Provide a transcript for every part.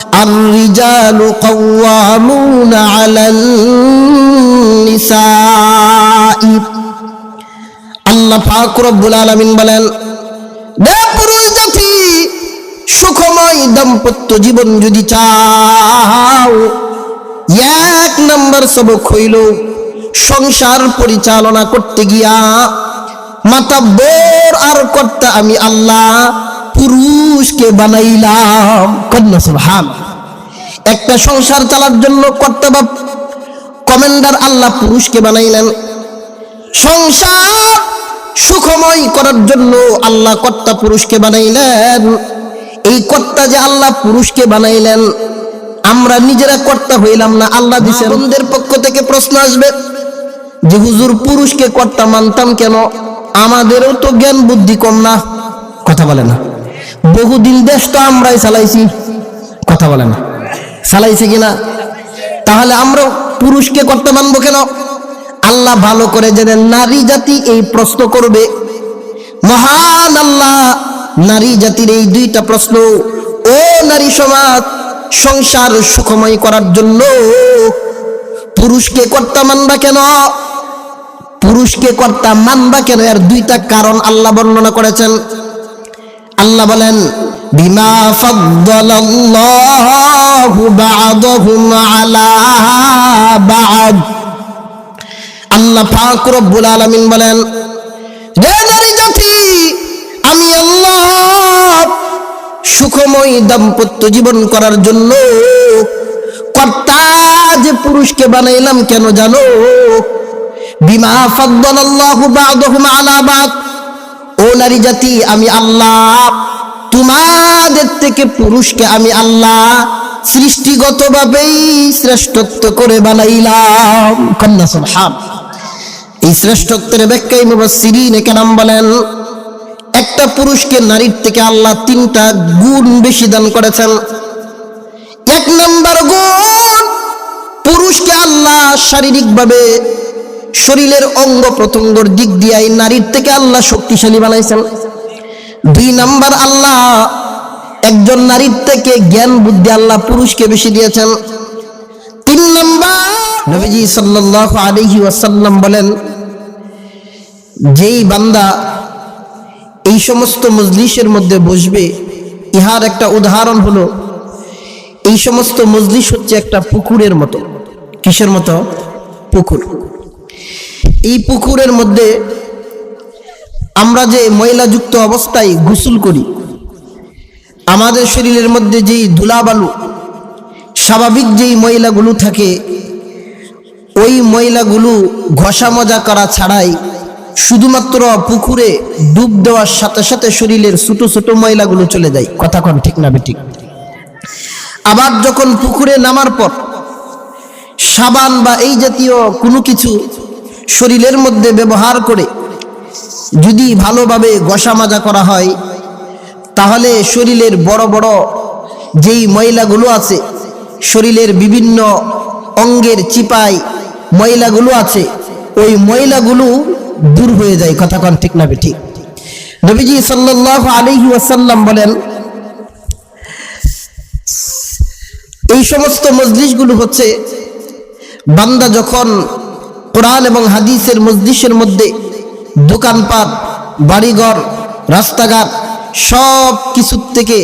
الرجال قوامون على النساء আল্লাহ পাক রব্বুল আলামিন বলেন দে পুরুষ জাতি সুখময় দাম্পত্য জীবন যদি চাও এক নম্বর সবক হইল সংসার পরিচালনা করতে গিয়া মাতা বোর আর কর্তা আমি আল্লাহ পুরুষকে বানাইলাম। কন্যা, সুবহান। একটা সংসার চালার জন্য কর্তা বা কমান্ডার আল্লাহ পুরুষকে বানাইলেন। সংসার সুখময় করার জন্য আল্লাহ কর্তা পুরুষকে বানাইলেন। এই কর্তা যে আল্লাহ পুরুষকে বানাইলেন, আমরা নিজেরা কর্তা হইলাম না, আল্লাহ দিশের পক্ষ থেকে প্রশ্ন আসবে, যে হুজুর পুরুষকে কর্তা মানতাম কেন? আমাদেরও তো জ্ঞান বুদ্ধি কম না। কথা বলে না। বহুদিন দেশ তো আমরাই চালাইছি। কথা বলে না। চালাইছে কিনা? তাহলে আমরা পুরুষকে কর্তা মানবো কেন? আল্লাহ ভালো করে জেনে নারী জাতি এই প্রশ্ন করবে। মহান আল্লাহ, নারী জাতির এই দুইটা প্রশ্ন, ও নারী সমাজ, সংসার সুখময় করার জন্য পুরুষকে কর্তা মানবা কেন? পুরুষকে কর্তা মানবা কেন? এর দুইটা কারণ আল্লাহ বর্ণনা করেছেন। আল্লাহ বলেন, বিমা আমি আল্লাহ সুখময় দাম্পত্য জীবন করার জন্য কর্তা যে পুরুষকে বানাইলাম কেন জানো? বিমা ফাদ্দালাল্লাহু বা'দাহুম আলা বা'দ। ও নারী জাতি, আমি আল্লাহ। তোমাদের থেকে পুরুষকে আমি আল্লাহ সৃষ্টিগতভাবেই শ্রেষ্ঠত্ব করে বানাইলাম। কন্যা সুবহান। এই শ্রেষ্ঠত্বের ব্যাখ্যায় মুবাসসিরিন কেরাম বলেন, একটা পুরুষকে নারীর থেকে আল্লাহ তিনটা গুণ বেশি দান করেছেন। এক নাম্বার গুণ, পুরুষকে আল্লাহ শারীরিকভাবে শরীরের অঙ্গ প্রত্যঙ্গর দিক দিয়ে এই নারীর থেকে আল্লাহ শক্তিশালী বানাইছেন। দুই নাম্বার আল্লাহ একজন নারীর থেকে জ্ঞান, বুদ্ধি আল্লাহ পুরুষকে বেশি দিয়েছেন। তিন নাম্বার নবীজি সাল্লাল্লাহু আলাইহি ওয়াসাল্লাম বলেন, যেই বান্দা এই সমস্ত মজলিসের মধ্যে বসবে, ইহার একটা উদাহরণ হলো, এই সমস্ত মজলিস হচ্ছে একটা পুকুরের মতো। কিসের মতো? পুকুর। এই পুকুরের মধ্যে আমরা যে ময়লাযুক্ত অবস্থায় গোসল করি আমাদের শরীরের মধ্যে যেই ধুলাবালু স্বাভাবিক যেই ময়লাগুলো থাকে ওই ময়লাগুলো ঘষা মজা করা ছাড়াই শুধুমাত্র পুকুরে ডুব দেওয়ার সাথে সাথে শরীরের ছোট ছোট ময়লাগুলো চলে যায়। কথা কন ঠিক না বেঠিক? আবার যখন পুকুরে নামার পর সাবান বা এই জাতীয় কোনো কিছু শরীরের মধ্যে ব্যবহার করে যদি ভালোভাবে ঘষা মাজা করা হয়, তাহলে শরীরের বড় বড় যেই ময়লাগুলো আছে, শরীরের বিভিন্ন অঙ্গের চিপায় ময়লাগুলো আছে, ওই ময়লাগুলো দূর হয়ে যায়। কথা কন ঠিক না ঠিক নবীজি সাল্লাল্লাহু আলাইহি ওয়াসাল্লাম বলেন, এই সমস্ত মজলিসগুলো হচ্ছে, বান্দা যখন কোরআন এবং হাদিসের মজলিসের মধ্যে দোকানপাট, বাড়িঘর, রাস্তাঘাট সব কিছুর থেকে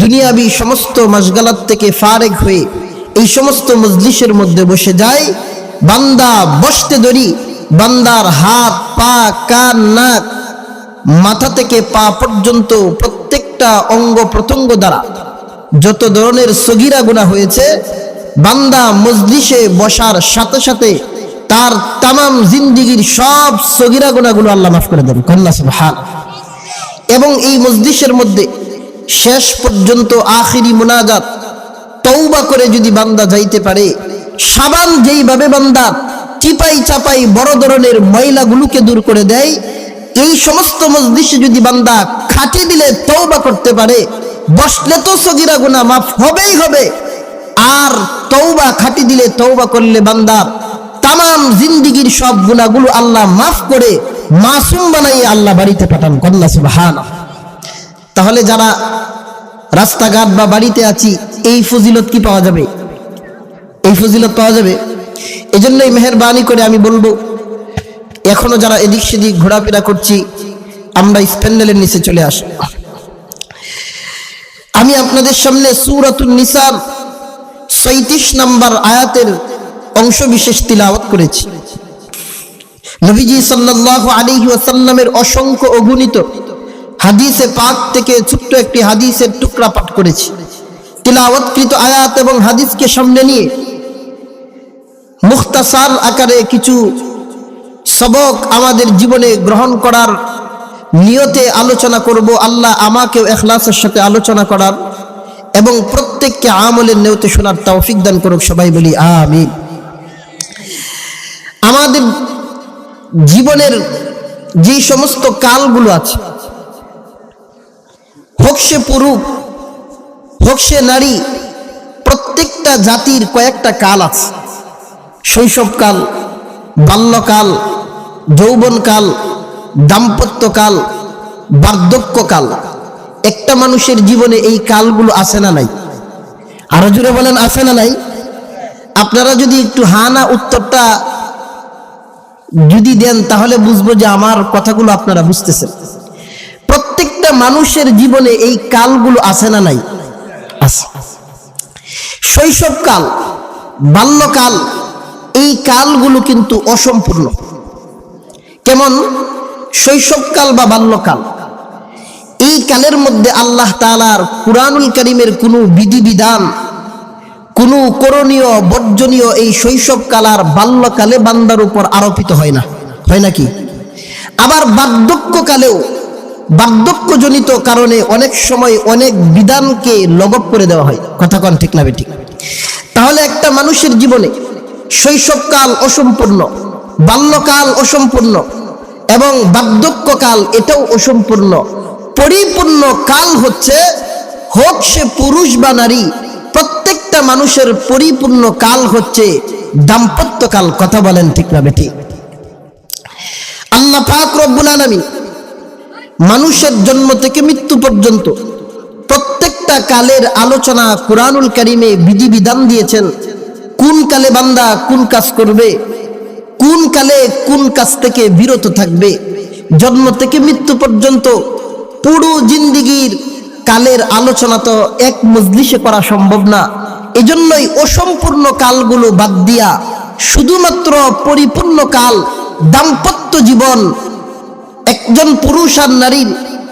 দুনিয়াবি সমস্ত মশগালার থেকে ফারেক হয়ে এই সমস্ত মজলিসের মধ্যে বসে যায়। বান্দা বসতে ধরি, বান্দার হাত, পা, কান, নাক, মাথা থেকে পা পর্যন্ত প্রত্যেকটা অঙ্গ প্রত্যঙ্গ দ্বারা যত ধরনের সগিরা গুণা হয়েছে, বান্দা মজলিসে বসার সাথে সাথে তার তামাম জিন্দিগির সব সগিরা গুণাগুলো আল্লাহ মাফ করে দেন। কন্যা সুবহান। এবং এই মজলিসের মধ্যে শেষ পর্যন্ত আখিরি মোনাজাত তৌবা করে যদি বান্দা যাইতে পারে, সাবান যেইভাবে বান্দা চিপাই চাপাই বড় ধরনের ময়লাগুলোকে দূর করে দেয়, এই সমস্ত মজলিসে যদি বান্দা খাটি দিলে তৌবা করতে পারে, বসলে তো সগিরা গুণা মাফ হবেই হবে। আর তৌবা খাটি দিলে তৌবা করলে বান্দার তামাম জিন্দিগির সব গুণাগুলো আল্লাহ মাফ করে মাসুম বানাই আল্লাহ বাড়িতে পাঠান কন্যা সুবহান তাহলে যারা রাস্তাঘাট বা বাড়িতে আছি, এই ফজিলত কি পাওয়া যাবে? এই ফজিলত পাওয়া যাবে? এজন্যই মেহরবানি করে আমি বলব, এখনও যারা এদিক সেদিক ঘোরাফেরা করছি, আমরা স্প্যান্ডেলের নিচে চলে আস আমি আপনাদের সামনে সুরাতুল নিসার সৈত্রিশ নাম্বার আয়াতের অংশ বিশেষ তিলাওয়াত করেছি। নবীজি সাল্লাল্লাহু আলাইহি ওয়াসাল্লামের অসংখ্য অগণিত হাদিসে পাক থেকে ছোট্ট একটি হাদিসের টুকরা পাঠ করেছি। তিলাওয়াতকৃত আয়াত এবং হাদিসকে সামনে নিয়ে মুখতাসার আকারে কিছু সবক আমাদের জীবনে গ্রহণ করার নিয়তে আলোচনা করব। আল্লাহ আমাকেও এখলাসের সাথে আলোচনা করার এবং প্রত্যেককে আমলের নিয়তে শোনার তৌফিক দান করুক সবাই বলি, আমিন। আমাদের জীবনের যে সমস্ত কালগুলো আছে, হোক সে পুরুষ, হোক সে নারী, প্রত্যেকটা জাতির কয়েকটা কাল আছে। শৈশবকাল বাল্যকাল যৌবনকাল দাম্পত্যকাল বার্ধক্যকাল একটা মানুষের জীবনে এই কালগুলো আসে না নাই? আরও জুড়ে বলেন আসে না নাই? আপনারা যদি একটু হানা উত্তরটা যদি দেন, তাহলে বুঝব যে আমার কথাগুলো আপনারা বুঝতেছেন। প্রত্যেকটা মানুষের জীবনে এই কালগুলো আছে না নাই? আছে। শৈশবকাল, বাল্যকাল, এই কালগুলো কিন্তু অসম্পূর্ণ। কেমন? শৈশবকাল বা বাল্যকাল। এই কালের মধ্যে আল্লাহ তালার কুরআনুল করিমের কোনো বিধিবিধান কোনো করণীয়, বর্জনীয় এই শৈশবকাল আর বাল্যকালে বান্দার উপর আরোপিত হয় না। হয় নাকি? আবার বার্ধক্যকালেও বার্ধক্যজনিত কারণে অনেক সময় অনেক বিধানকে লগপ করে দেওয়া হয়। কথা কন ঠিক না বেঠিক তাহলে একটা মানুষের জীবনে শৈশবকাল অসম্পূর্ণ, বাল্যকাল অসম্পূর্ণ এবং বার্ধক্যকাল এটাও অসম্পূর্ণ। পরিপূর্ণ কাল হচ্ছে হোক সে পুরুষ বা নারী প্রত্যেকটা মানুষের পরিপূর্ণ কাল হচ্ছে দাম্পত্যকাল, কথা বলেন ঠিক না বেঠিক আল্লাহ পাক রব্বুল আলামিন মানুষের জন্ম থেকে মৃত্যু পর্যন্ত প্রত্যেকটা কালের আলোচনা কুরআনুল কারিমে বিধিবিধান দিয়েছেন, কোন কালে বান্দা কোন কাজ করবে, কোন কালে কোন কাজ থেকে বিরত থাকবে, জন্ম থেকে মৃত্যু পর্যন্ত পুরো জিন্দিগির কালের আলোচনা তো এক মজলিসে করা সম্ভব না। এজন্যই অসম্পূর্ণ কালগুলো বাদ দিয়া শুধুমাত্র পরিপূর্ণ কাল দাম্পত্য জীবন। একজন পুরুষ আর নারীর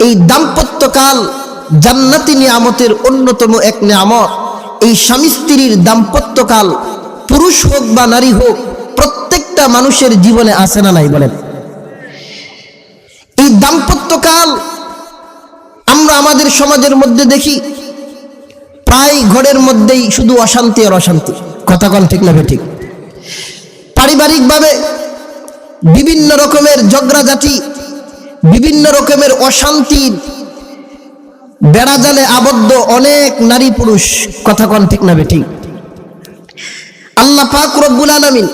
এই দাম্পত্যকাল জান্নাতি নিয়ামতের অন্যতম এক নিয়ামত। এই স্বামী স্ত্রীর দাম্পত্যকাল পুরুষ হোক বা নারী হোক, প্রত্যেকটা মানুষের জীবনে আসে না নাই বলেন? এই দাম্পত্যকাল আমরা আমাদের সমাজের মধ্যে দেখি প্রায় ঘরের মধ্যেই শুধু অশান্তি আর অশান্তি। কথা কন ঠিক না ঠিক পারিবারিকভাবে বিভিন্ন রকমের ঝগড়াঝাটি, বিভিন্ন রকমের অশান্তির বেড়াজালে আবদ্ধ অনেক নারী পুরুষ, কথা কন ঠিক না ঠিক আল্লাহ পাক রব্বুল আলামিন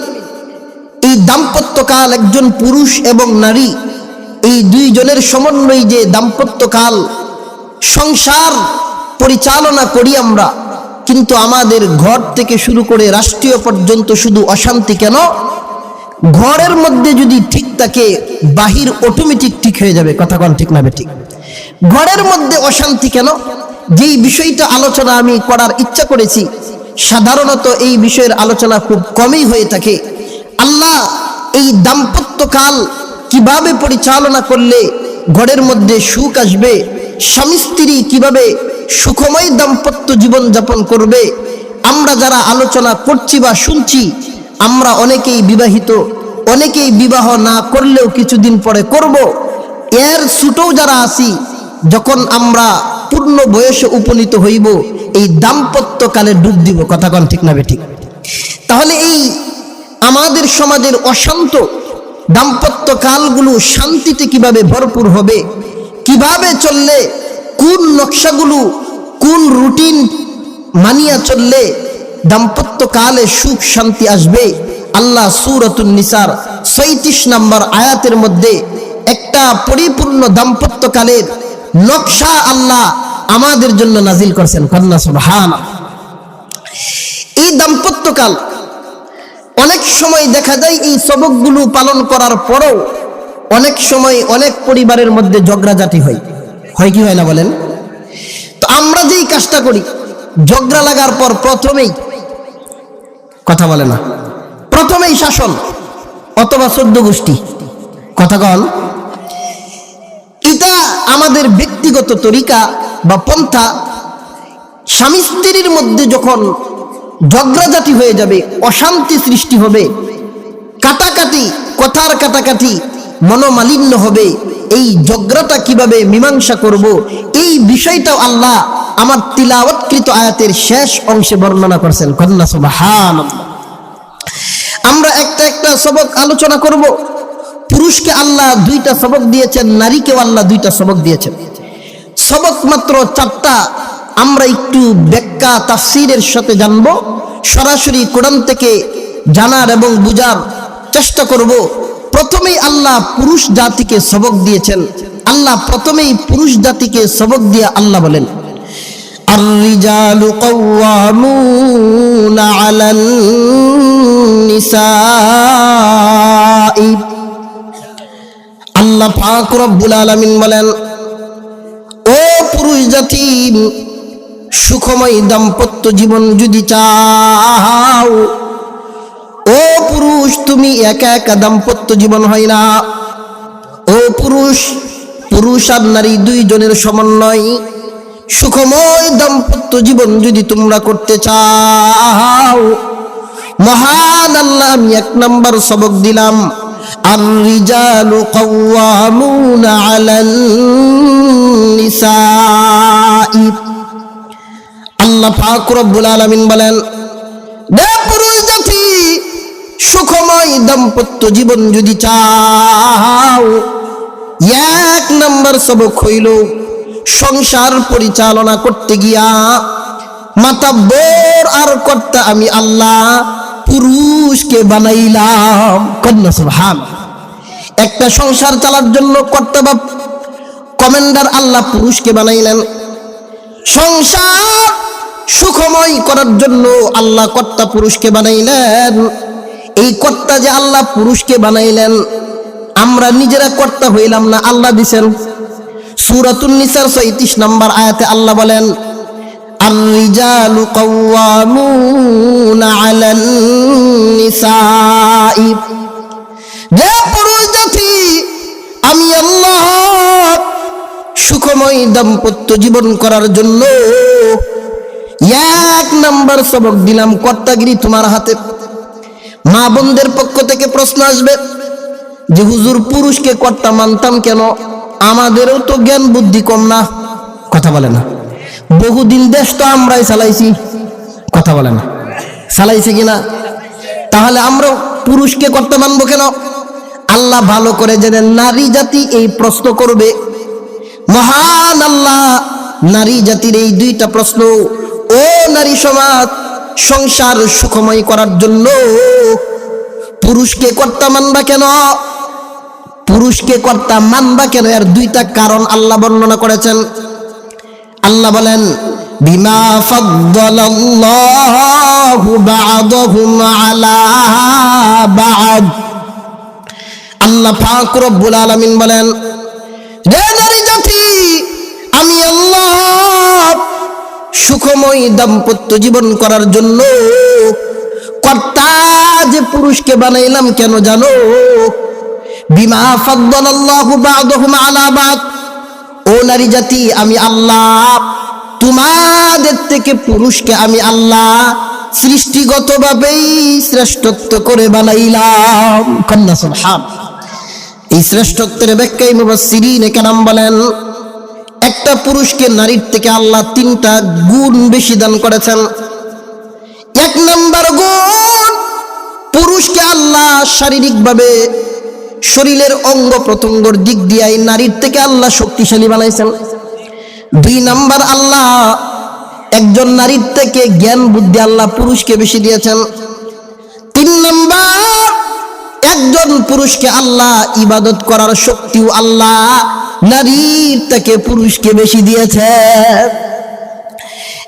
এই দাম্পত্যকাল একজন পুরুষ এবং নারী, এই দুইজনের সমন্বয় যে দাম্পত্যকাল, সংসার পরিচালনা করি আমরা। কিন্তু আমাদের ঘর থেকে শুরু করে রাষ্ট্রীয় পর্যন্ত শুধু অশান্তি কেন? ঘরের মধ্যে যদি ঠিক থাকে, বাহির অটোমেটিক ঠিক হয়ে যাবে। কথা কন ঠিক না ঠিক ঘরের মধ্যে অশান্তি কেন? যেই বিষয়টা আলোচনা আমি করার ইচ্ছা করেছি, সাধারণত এই বিষয়ের আলোচনা খুব কমই হয়ে থাকে। আল্লাহ এই দাম্পত্যকাল কীভাবে পরিচালনা করলে ঘরের মধ্যে সুখ আসবে, স্বামী স্ত্রী কীভাবে সুখময় দাম্পত্য জীবন যাপন করবে। আমরা যারা আলোচনা করছি বা শুনছি, আমরা অনেকেই বিবাহিত। অনেকেই বিবাহ না করলেও কিছুদিন পরে করব। এর ছুটেও যারা আছি, যখন আমরা পূর্ণ বয়সে উপনীত হইব, এই দাম্পত্যকালে ডুব দিব। কথা কন ঠিক না ঠিক তাহলে এই আমাদের সমাজের অশান্ত দাম্পত্য কালগুলো শান্তিতে কীভাবে ভরপুর হবে, কীভাবে চললে কোন নকশাগুলো, কোন রুটিন মানিয়া চললে দাম্পত্য কালে সুখ শান্তি আসবে? আল্লাহ সুরতুল নিসার সৈত্রিশ নম্বর আয়াতের মধ্যে একটা পরিপূর্ণ দাম্পত্যকালের নকশা আল্লাহ আমাদের জন্য নাজিল করছেন। কন্যা সুবহান এই দাম্পত্যকাল অনেক সময় দেখা যায় এই সবকগুলো পালন করার পরেও অনেক সময় অনেক পরিবারের মধ্যে ঝগড়াঝাটি হয়। হয় কি হয় না বলেন? তো আমরা যেই কাজটা করি, ঝগড়া লাগার পর প্রথমেই কথা বলে না। প্রথমেই শাসন অথবা সদ্য গোষ্ঠী। কথা কন। এটা আমাদের ব্যক্তিগত তরিকা বা পন্থা। স্বামী স্ত্রীর মধ্যে যখন ঝগড়াঝাটি হয়ে যাবে, অশান্তি সৃষ্টি হবে, কাটাকাটি, কথার কাটাকাটি মনোমালিন্য হবে। এই ঝগড়াটা কীভাবে মীমাংসা করব? এই বিষয়টাও আল্লাহ আমার তিলাওয়াতকৃত আয়াতের শেষ অংশে বর্ণনা করছেন। কন্যা সুবহান আমরা একটা একটা সবক আলোচনা করব। পুরুষকে আল্লাহ দুইটা সবক দিয়েছেন, নারীকেও আল্লাহ দুইটা সবক দিয়েছেন। সবক মাত্র চারটা আমরা একটু ব্যাখ্যা, তাফসিরের সাথে জানব। সরাসরি কোরআন থেকে জানার এবং বুঝার চেষ্টা করব। প্রথমেই আল্লাহ পুরুষ জাতিকে সবক দিয়েছেন আল্লাহ প্রথমেই পুরুষ জাতিকে সবক দিয়ে আল্লাহ বলেন الرجال قوامون على النساء আল্লাহ পাক রব্বুল আলামিন বলেন ও পুরুষ জাতি সুখময় দাম্পত্য জীবন যদি চাও ও পুরুষ তুমি একা একা দাম্পত্য জীবন হয় না। ও পুরুষ পুরুষ আর নারী দুইজনের সমন্বয়। সুখময় দাম্পত্য জীবন যদি তোমরা করতে চাও। মহান আল্লাহ, আমি এক নম্বর সবক দিলাম। আর রিজালু কওয়ামুনা আলাল নিসাই। আল্লাহ পাক রব্বুল আলামিন বলেন দে দাম্পত্য জীবন যদি চাও, এক নম্বর সবক হইল সংসার পরিচালনা করতে গিয়া, মাতা বোর আর কর্তা আমি আল্লাহ পুরুষকে বানাইলাম। কন্যা সুবহান একটা সংসার চালার জন্য কর্তা বা কমান্ডার আল্লাহ পুরুষকে বানাইলেন। সংসার সুখময় করার জন্য আল্লাহ কর্তা পুরুষকে বানাইলেন। এই কর্তা যে আল্লাহ পুরুষকে বানাইলেন আমরা নিজেরা কর্তা হইলাম না আল্লাহ দিছেন সুরাতুন নিসার ছয়ত্রিশ নম্বর আয়াতে আল্লাহ বলেন الرجال قوامون على النساء যে পুরুষ জাতি আমি আল্লাহ সুখময় দাম্পত্য জীবন করার জন্য এক নাম্বার সবক দিলাম কর্তাগিরি তোমার হাতে মা বোনদের পক্ষ থেকে প্রশ্ন আসবে যে, হুজুর, পুরুষকে কর্তা মানতাম কেন? আমাদেরও তো জ্ঞান বুদ্ধি কম না। কথা বলে না। বহুদিন দেশ তো আমরাই চালাইছি। কথা বলে না। চালাইছে কিনা? তাহলে আমরা পুরুষকে কর্তা মানবো কেন? আল্লাহ ভালো করে জেনে নারী জাতি এই প্রশ্ন করবে। মহান আল্লাহ, নারী জাতির এই দুইটা প্রশ্ন। ও নারী সমাজ সংসার সুখময় করার জন্য পুরুষকে কর্তা মানবা কেন? পুরুষকে কর্তা মানবা কেন? এর দুইটা কারণ আল্লাহ বর্ণনা করেছেন। আল্লাহ বলেন আল্লাহ পাক রব্বুল আলামিন বলেন সুখময় দাম্পত্য জীবন করার জন্য কর্তা যে পুরুষকে বানাইলাম কেন জানো? বিমা ফাদ্দালাল্লাহু বা'দাহুম আলা বা'দ। ও নারী জাতি, আমি আল্লাহ, তোমাদের থেকে পুরুষকে আমি আল্লাহ সৃষ্টিগতভাবেই শ্রেষ্ঠত্ব করে বানাইলাম। কন্যা সুবহান। এই শ্রেষ্ঠত্বের ব্যাখ্যায় মুবাসসিরিন কেরাম বলেন একটা পুরুষকে নারীর থেকে আল্লাহ তিনটা গুণ বেশি দান করেছেন। এক নাম্বার গুণ, পুরুষকে আল্লাহ শারীরিকভাবে শরীরের অঙ্গ প্রত্যঙ্গর দিক দিয়ে নারীর থেকে আল্লাহ শক্তিশালী বানাইছেন। দুই নাম্বার আল্লাহ একজন নারীর থেকে জ্ঞান, বুদ্ধি আল্লাহ পুরুষকে বেশি দিয়েছেন। তিন নাম্বার, একজন পুরুষকে আল্লাহ ইবাদত করার শক্তিও আল্লাহ নারীর থেকে পুরুষকে বেশি দিয়েছে।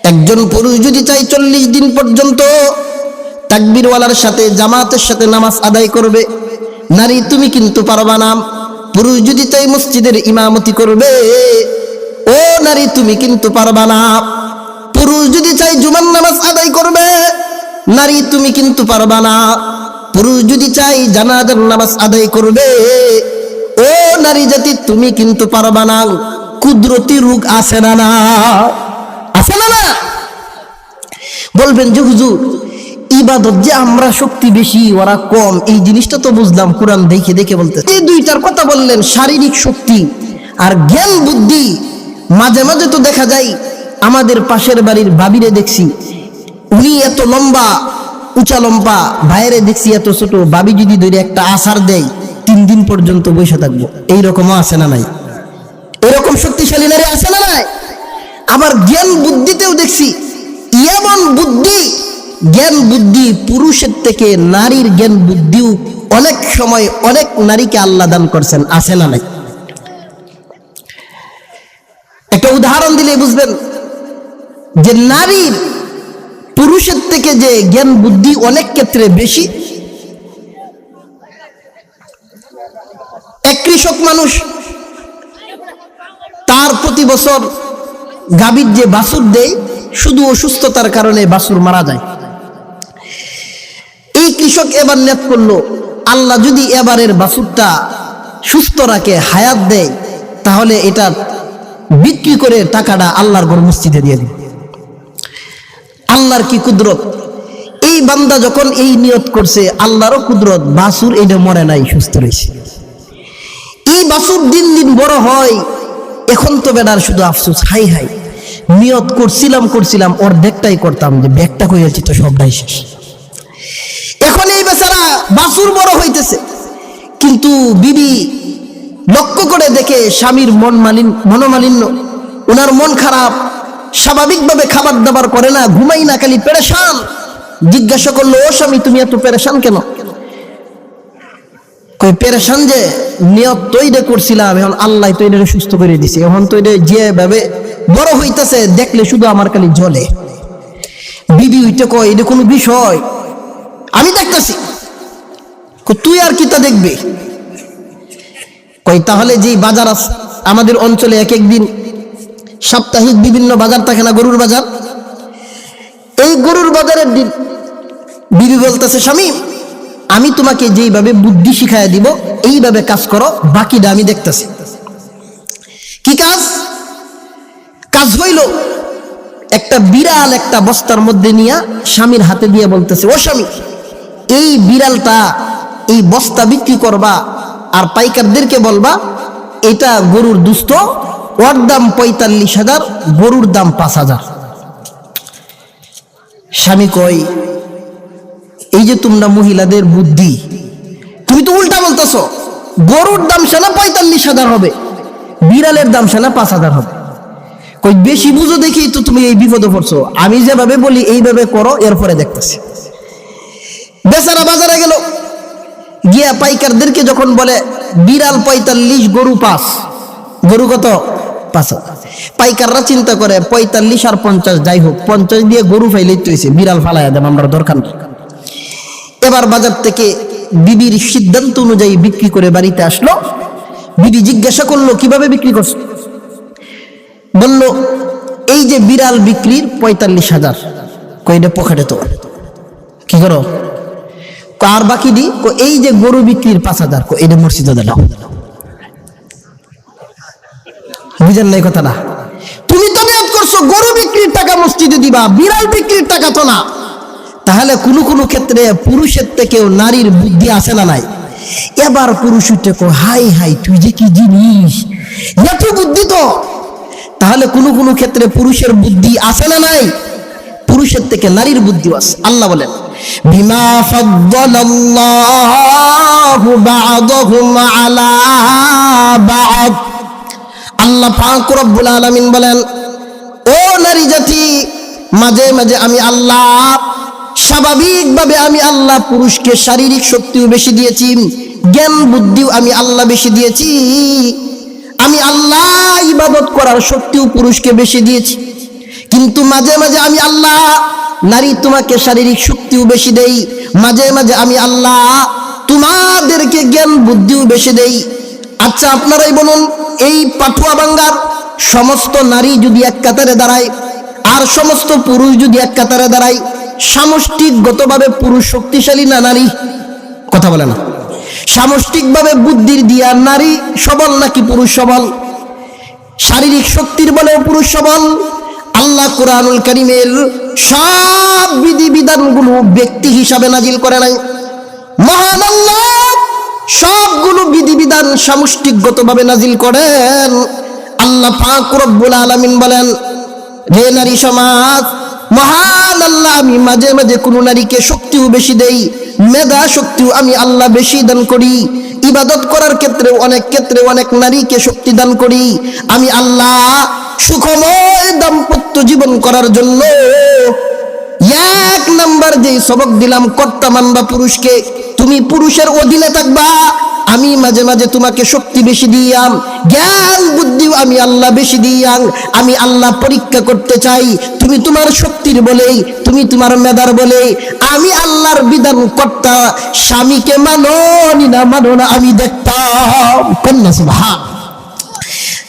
একজন পুরুষ যদি চাই চল্লিশ দিন পর্যন্ত তাকবিরওয়ালার সাথে, জামাতের সাথে নামাজ আদায় করবে, নারী তুমি কিন্তু পারবা না। পুরুষ যদি চাই মসজিদের ইমামতি করবে, ও নারী তুমি কিন্তু পারবা না। পুরুষ যদি চাই জুমার নামাজ আদায় করবে, নারী তুমি কিন্তু পারবা না। পুরুষ যদি চাই জানাজার নামাজ আদায় করবে ও নারী জাতি, তুমি কিন্তু পারবা না। কুদরতি রোগ আছে না না? আছে না না? বলবেন যে, হুজুর, ইবাদত যে আমরা শক্তি বেশি, ওরা কম। এই জিনিসটা তো বুঝলাম, কোরআন দেখে দেখে বলতে। এই দুইটার কথা বললেন, শারীরিক শক্তি আর জ্ঞান বুদ্ধি। মাঝে মাঝে তো দেখা যায়, আমাদের পাশের বাড়ির ভাবিরে দেখছি, উনি এত লম্বা, উঁচা লম্বা। বাইরে দেখছি এত ছোট বাবি যদি ধরে একটা আসার দেয় তিন দিন পর্যন্ত বসে থাকব। এইরকমও আছে না নাই? এরকম শক্তিশালী নারী আছে না নাই? আবার জ্ঞান বুদ্ধিতেও দেখছি এমন বুদ্ধি, জ্ঞান বুদ্ধি পুরুষের থেকে নারীর জ্ঞান বুদ্ধিও অনেক সময় অনেক নারীকে আল্লাহ দান করছেন, আছে না নাই? একটা উদাহরণ দিলে বুঝবেন যে নারীর পুরুষের থেকে যে জ্ঞান বুদ্ধি অনেক ক্ষেত্রে বেশি এক কৃষক মানুষ, তার প্রতি বছর গাভীর যে বাছুর দেয়, শুধু অসুস্থতার কারণে বাছুর মারা যায়। এই কৃষক এবার নেত করল, আল্লাহ যদি এবারের বাছুরটা সুস্থ রাখে, হায়াত দেয়, তাহলে এটা বিক্রি করে টাকাটা আল্লাহর ঘর মসজিদে দিয়ে দিবে। আল্লাহর কি কুদরত? এই বান্দা যখন এই নিয়ত করছে, আল্লাহরও কুদরত বাসুর এটা মরে নাই, সুস্থ রয়েছে। এই বাসুর দিন দিন বড় হয়। এখন তো বেটার শুধু আফসোস, হাই হাই। নিয়ত করছিলাম করছিলাম ওর দেখটাই করতাম, যে ব্যাগটা কইয়াছি তো সবটাই শেষ। এখন এই বেচারা বাসুর বড় হইতেছে। কিন্তু বিবি লক্ষ্য করে দেখে স্বামীর মন মালিন, মনোমালিন্য। ওনার মন খারাপ। স্বাভাবিকভাবে খাবার দাবার করে না, ঘুমাই না, খালি পেরেশান। জিজ্ঞাসা করল, ও স্বামী, তুমি এত পেরেশান কেন? কই, পেরেশান যে নিয়ত তৈরি করছিলাম, এখন আল্লাহ তো এটা সুস্থ করে দিছে। এখন তো এটা যেভাবে বড় হইতেছে, দেখলে শুধু আমার খালি জলে বিবি উইটা কয়, এটা কোনো বিষয়? আমি দেখতেছি। তুই আর কি তা দেখবি? কই, তাহলে যে বাজার আছে আমাদের অঞ্চলে এক একদিন সাপ্তাহিক বিভিন্ন বাজার থাকে না গরুর বাজার? এই গরুর বাজারের দিন বিবি বলতেছে, স্বামী আমি তোমাকে যেইভাবে বুদ্ধি শিখাইয়া দিব, এইভাবে কাজ করো, বাকিটা আমি দেখতেছি। কি কাজ? কাজ হইল, একটা বিড়াল একটা বস্তার মধ্যে নিয়ে স্বামীর হাতে দিয়ে বলতেছে, ও স্বামী, এই বিড়ালটা এই বস্তা বিক্রি করবা আর পাইকারদেরকে বলবা, এটা গরুর দুস্থ, ওর দাম পঁয়তাল্লিশ হাজার, গরুর দাম পাঁচ হাজার। স্বামী কয় এই যে তোমরা মহিলাদের বুদ্ধি, তুমি তো উল্টা বলতেছ, গরুর দাম সেনা পঁয়তাল্লিশ হাজার হবে, বিড়ালের দাম সেনা পাঁচ হাজার হবে। কই, বেশি বুঝো দেখি তো তুমি এই বিপদে পড়ছো। আমি যেভাবে বলি, এইভাবে করো, এরপরে দেখতেছি। বেচারা বাজারে গেল, গিয়া পাইকারদেরকে যখন বলে, বিড়াল পঁয়তাল্লিশ, গরু পাঁচ, গরু কত? পাঁচ হাজার। পাইকাররা চিন্তা করে, পঁয়তাল্লিশ আর পঞ্চাশ, যাই হোক, পঞ্চাশ দিয়ে গরু ফাইলেই তো বিড়াল ফালাইয়া দেন আমরা দরকার এবার বাজার থেকে বিবির সিদ্ধান্ত অনুযায়ী বিক্রি করে বাড়িতে আসলো। বিবি জিজ্ঞাসা করল, কীভাবে বিক্রি করছ? বলল, এই যে বিড়াল বিক্রির পঁয়তাল্লিশ হাজার। কইটা পকেটে তো। কি করো? আর বাকি দি? এই যে গরু বিক্রির পাঁচ হাজার। এটা মসজিদে দিলাম বুঝেন না কথাটা? তুমি তো করছ, গরু বিক্রির টাকা মসজিদে দিবা, বিড়াল বিক্রির টাকা তো না তাহলে কোনো কোনো ক্ষেত্রে পুরুষের থেকেও নারীর বুদ্ধি আছে না নাই? এবার পুরুষ উঠে কো হাই হাই, তুই যে কি জিনিস? এত বুদ্ধি তো। তাহলে কোনো কোনো ক্ষেত্রে পুরুষের বুদ্ধি আছে না নাই? পুরুষের থেকে নারীর বুদ্ধি আছে আল্লাহ বলেন, বিমা ফাদ্দালাল্লাহু আলা বা'দ। আল্লাহ পাক রব্বুল আলামিন বলেন, ও নারী জাতি, মাঝে মাঝে আমি আল্লাহ স্বাভাবিকভাবে আমি আল্লাহ পুরুষকে শারীরিক শক্তিও বেশি দিয়েছি, জ্ঞান বুদ্ধিও আমি আল্লাহ বেশি দিয়েছি। আমি আল্লাহ ইবাদত করার শক্তিও পুরুষকে বেশি দিয়েছি। কিন্তু মাঝে মাঝে আমি আল্লাহ নারী তোমাকে শারীরিক শক্তিও বেশি দেই। মাঝে মাঝে আমি আল্লাহ তোমাদেরকে জ্ঞান বুদ্ধিও বেশি দেই। আচ্ছা আপনারাই বলুন, এই পাঠুয়া বাঙ্গার সমস্ত নারী যদি এক কাতারে দাঁড়ায়, আর সমস্ত পুরুষ যদি এক কাতারে দাঁড়ায় সামষ্টিকগতভাবে পুরুষ শক্তিশালী না নারী? কথা বলে না। সামষ্টিকভাবে বুদ্ধির দিয়া নারী সবল নাকি পুরুষ সবল? শারীরিক শক্তির বলেও পুরুষ সবল। আল্লাহ কোরআনুল করিমের সব বিধি বিধানগুলো ব্যক্তি হিসাবে নাজিল করে নাই। মহান আল্লাহ সবগুলো বিধিবিধান সামষ্টিকগতভাবে নাজিল করেন। আল্লাহ পাক রব্বুল আলামিন বলেন, হে নারী সমাজ মহান আল্লাহ আমি মাঝে মাঝে কোন নারীকে শক্তিও বেশি দেই, মেধা শক্তিও আমি আল্লাহ বেশি দান করি। ইবাদত করার ক্ষেত্রে অনেক ক্ষেত্রে অনেক নারীকে শক্তি দান করি। আমি আল্লাহ সুখময় দাম্পত্য জীবন করার জন্য এক নাম্বার যে সবক দিলাম, কর্তা মানবা পুরুষকে, তুমি পুরুষের অধীনে থাকবা আমি মাঝে মাঝে তোমাকে শক্তি বেশি দিয়াম, জ্ঞান বুদ্ধিও আমি আল্লাহ বেশি দিয়াম আমি আল্লাহ পরীক্ষা করতে চাই, তুমি তোমার শক্তির বলেই, তুমি তোমার মেধার বলে আমি আল্লাহর বিধান কর্তা, স্বামীকে মানো নি মানো না আমি দেখতাম। কন্যা সুবহান।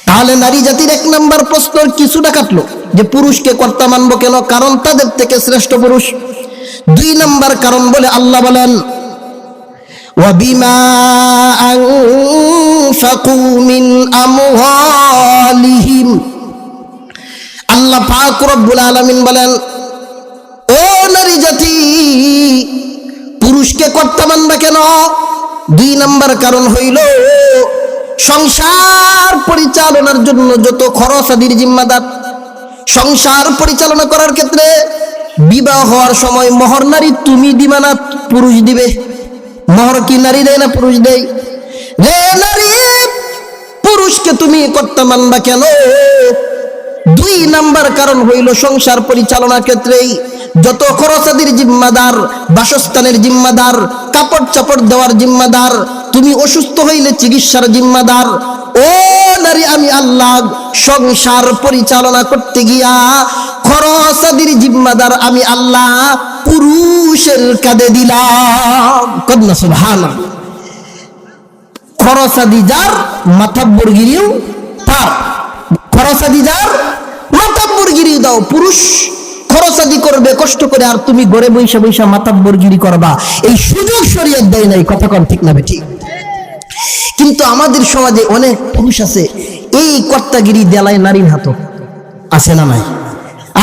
তাহলে নারী জাতির এক নম্বর প্রশ্ন কিছুটা কাটলো, যে পুরুষকে কর্তা মানবো কেন? কারণ তাদের থেকে শ্রেষ্ঠ পুরুষ। দুই নম্বর কারণ বলে আল্লাহ বলেন وبما أنفقوا من أموالهم আল্লাহ পাক রব্বুল আলামিন বলেন ও নারী জাতি পুরুষকে কর্তা মানবা কেন দুই নাম্বার কারণ হইল সংসার পরিচালনার জন্য যত খরচ আদির জিম্মাদার সংসার পরিচালনা করার ক্ষেত্রে বিবাহ হওয়ার সময় মহর নারী তুমি দিবা না পুরুষ দিবে মহর কি নারী দেয় না পুরুষ দেয়? রে নারী, পুরুষকে তুমি কর্তা মানবা কেন? দুই নাম্বার কারণ হইল সংসার পরিচালনার ক্ষেত্রেই যত খরচাদির জিম্মাদার, বাসস্থানের জিম্মাদার, কাপড় চাপড় দেওয়ার জিম্মাদার, তুমি অসুস্থ হইলে চিকিৎসার জিম্মাদার, ও নারী, আমি আল্লাহ সংসার পরিচালনা করতে গিয়া খরচাদির জিম্মাদার আমি আল্লাহ পুরুষের কাঁধে দিলাম। খরচাদি যার তার। খরচাদি যার দাও। পুরুষ খরচাদি করবে, কষ্ট করে আর তুমি ঘরে বৈশা বৈশা মাতাব্বরগিরি করবা। এই সুযোগ শরীয়ত দেয় নাই, কথা ঠিক না বেঠিক? কিন্তু আমাদের সমাজে অনেক পুরুষ আছে, এই কর্তাগিরি দেলায় নারীর হাত আছে না নাই?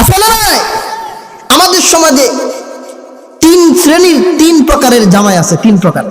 আছে না নাই? আমাদের সমাজে তিন শ্রেণির তিন প্রকারের জামাই আছে তিন প্রকার।